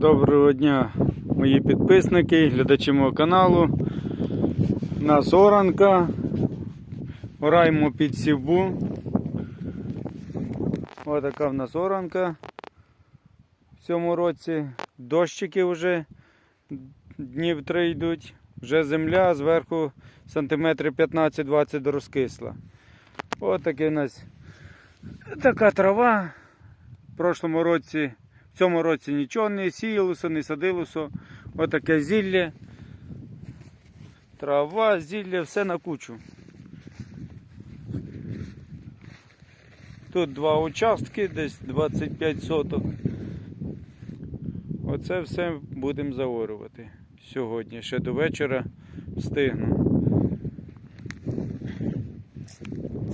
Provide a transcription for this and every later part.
Доброго дня, мої підписники, глядачі мого каналу. У нас оранка. Ораємо під сівбу. Ось така в нас оранка в цьому році. Дощики вже днів три йдуть. Вже земля зверху сантиметрів 15-20 розкисла. Ось таке у нас така трава. В прошлому році в цьому році нічого не сіялося, не садилося. Отаке зілля. Трава, зілля, все на кучу. Тут два участки, десь 25 соток. Оце все будемо заорювати сьогодні. Ще до вечора встигну.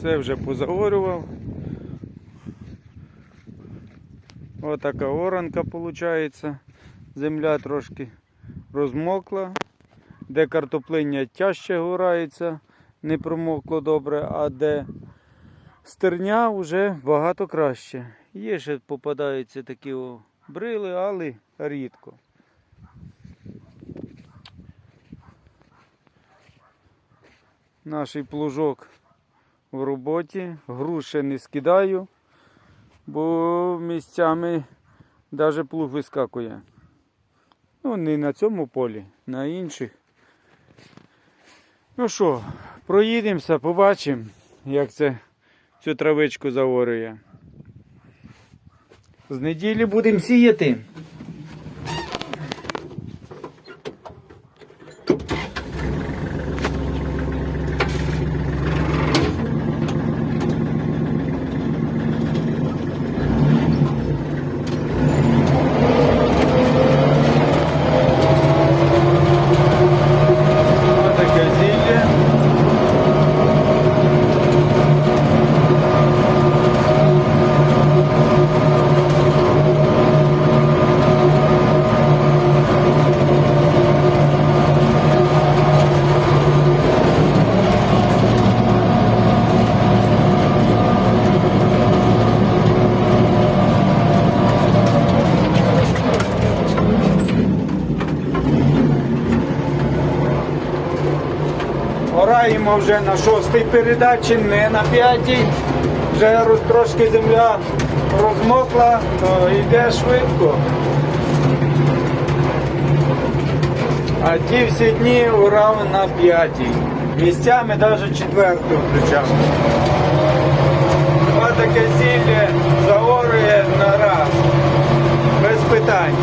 Це вже позаорював. Отака оранка виходить. Земля трошки розмокла. Де картоплиння тяжче горається, не промокло добре, а де стерня вже багато краще. Є ще попадаються такі брили, але рідко. Наш плужок в роботі, груші не скидаю бо місцями навіть плуг вискакує. Ну, не на цьому полі, на інших. Ну що, проїдемося, побачимо, як це цю травичку заворює. З неділі будемо сіяти. Ось таке зілля. Ораємо вже на шостій передачі, не на п'ятій. Вже трошки земля розмокла, то йде швидко. А ті всі дні урав на п'ятій. Місцями навіть четверту включав. Ось таке зілля заорює на раз. Без питань.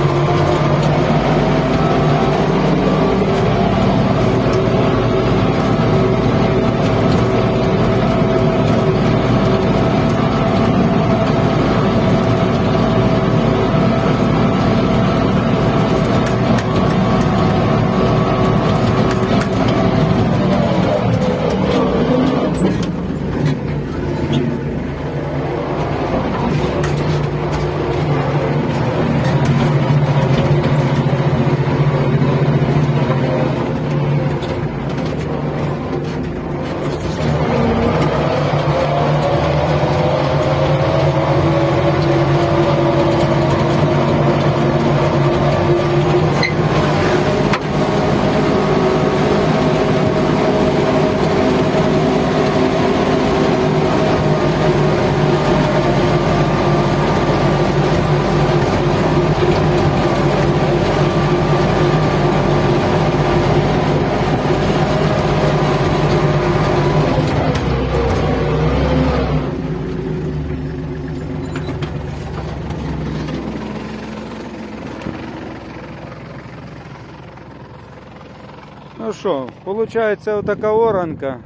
Ну що, виходить отака оранка.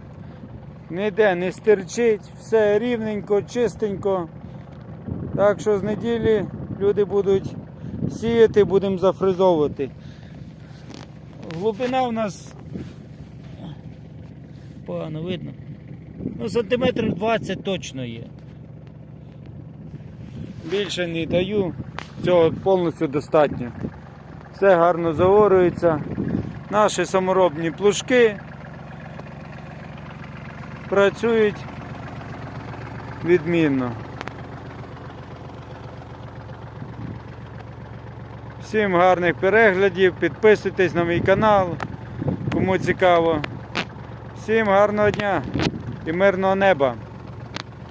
Ніде не стирчить, все рівненько, чистенько. Так що з неділі люди будуть сіяти, будемо зафризовувати. Глибина у нас погано видно. Ну, сантиметрів 20 точно є. Більше не даю, цього повністю достатньо. Все гарно заорюється. Наші саморобні плужки працюють відмінно. Всім гарних переглядів, підписуйтесь на мій канал, кому цікаво. Всім гарного дня і мирного неба.